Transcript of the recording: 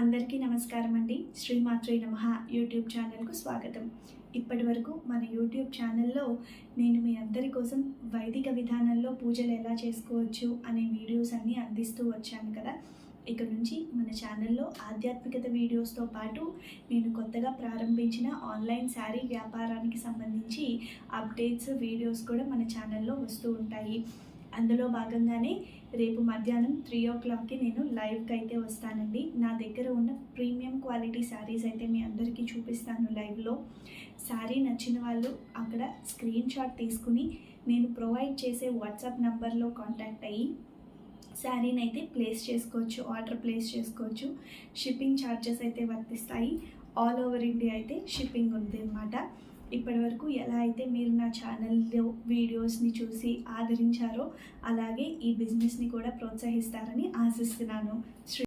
అందరికీ నమస్కారం అండి. శ్రీ మాతృ నమ యూట్యూబ్ ఛానల్కు స్వాగతం. ఇప్పటి వరకు మన యూట్యూబ్ ఛానల్లో నేను మీ అందరి కోసం వైదిక విధానంలో పూజలు ఎలా చేసుకోవచ్చు అనే వీడియోస్ అన్నీ అందిస్తూ వచ్చాను కదా. ఇక నుంచి మన ఛానల్లో ఆధ్యాత్మికత వీడియోస్తో పాటు నేను కొత్తగా ప్రారంభించిన ఆన్లైన్ శారీ వ్యాపారానికి సంబంధించి అప్డేట్స్ వీడియోస్ కూడా మన ఛానల్లో వస్తూ ఉంటాయి. అందులో భాగంగానే రేపు మధ్యాహ్నం త్రీ ఓ క్లాక్కి నేను లైవ్కి అయితే వస్తానండి. నా దగ్గర ఉన్న ప్రీమియం క్వాలిటీ శారీస్ అయితే మీ అందరికీ చూపిస్తాను లైవ్లో శారీ నచ్చిన వాళ్ళు అక్కడ స్క్రీన్ షాట్ తీసుకుని నేను ప్రొవైడ్ చేసే వాట్సాప్ నంబర్లో కాంటాక్ట్ అయ్యి శారీని అయితే ప్లేస్ చేసుకోవచ్చు ఆర్డర్ ప్లేస్ చేసుకోవచ్చు. షిప్పింగ్ ఛార్జెస్ అయితే వర్తిస్తాయి. ఆల్ ఓవర్ ఇండియా అయితే షిప్పింగ్ ఉంది అన్నమాట. ఇప్పటి వరకు ఎలా అయితే మీరు నా ఛానల్లో వీడియోస్ని చూసి ఆదరించారో అలాగే ఈ బిజినెస్ని కూడా ప్రోత్సహిస్తారని ఆశిస్తున్నాను. శ్రీ